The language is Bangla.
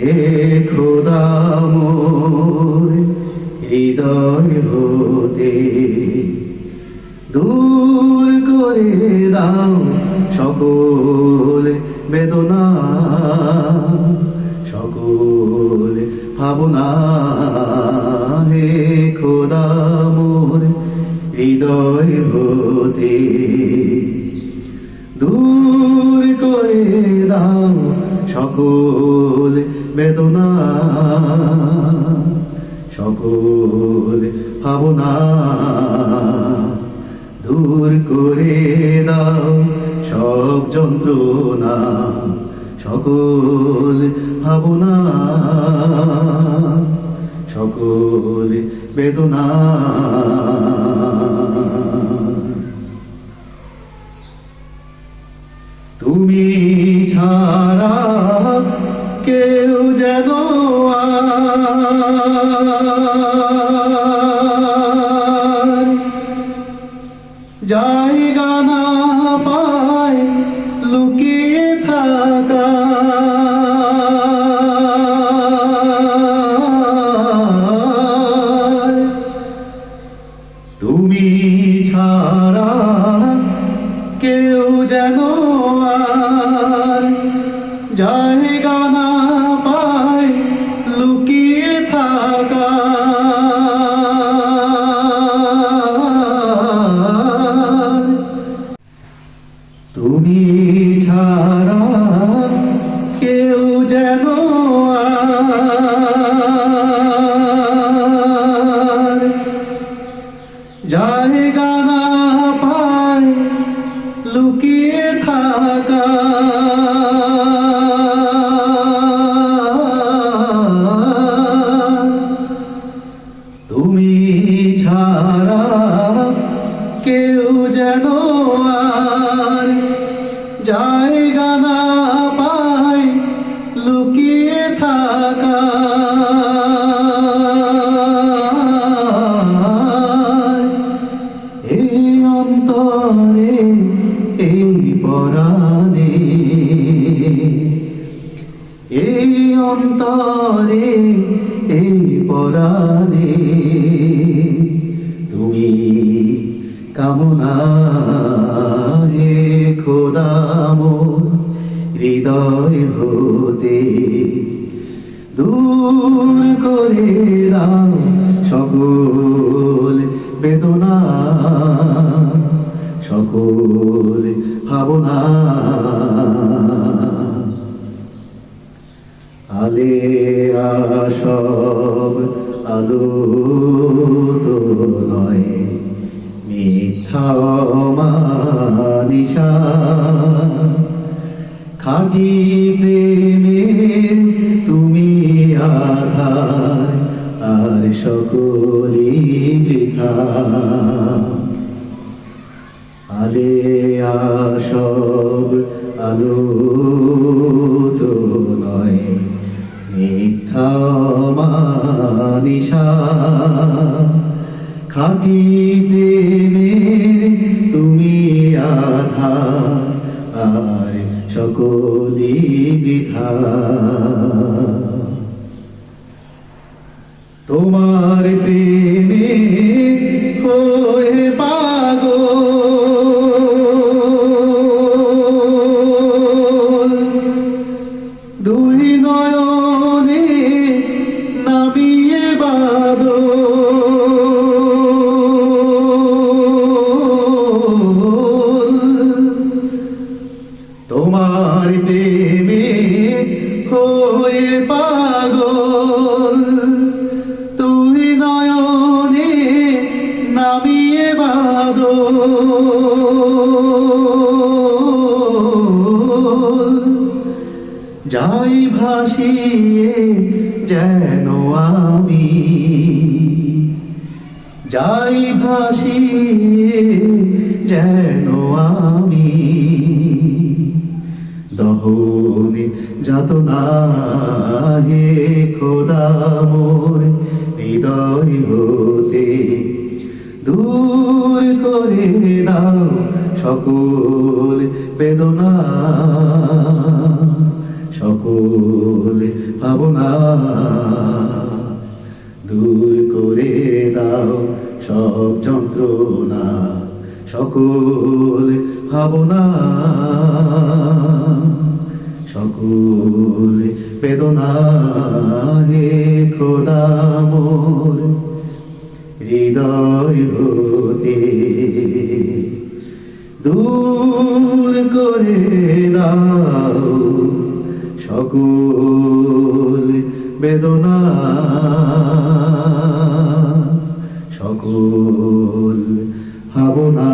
হে খোদা মোর, হৃদয় হতে দূর করে দাও সকল বেদনা, সকল ভাবনা। হে খোদা মোর, হৃদয় হতে ভাবনা দূর করে দাও সব যন্ত্রণা সকল ভাবনা সকল বেদনা। তুমি ছাড়া কেউ যেন লুকিয়ে থাকা। তুমি ছাড়া কেউ যেন ছাড়া কেউ যেন আর জায়গা না পায় লুকিয়ে থাকা। এই অন্তরে এই পরাণে এই অন্তরে এই পরাণে হে খোদাম হৃদয় হতে দূর করে দাও সকল বেদনা সকল ভাবনা। আলে আসব আলো খাঁটি প্রেমের তুমি আধার, আর সকলি বৃথা। আলে আসব আলো তো নয়, মিথ্যা মানিসা খাঁটি প্রেমের সকলি বৃথা যাই ভাসিয়ে যেন আমি, যাই ভাসিয়ে যেন আমি, দহনে যাত না হে খোদা মোর হৃদয় দাও সকল বেদনা, সকল ভাবনা দূর করে দাও সব যন্ত্রণা, সকল ভাবনা, সকল বেদনা হে খোদা মোর, হৃদয় হতে দূর করে দাও সকল বেদনা সকল ভাবনা।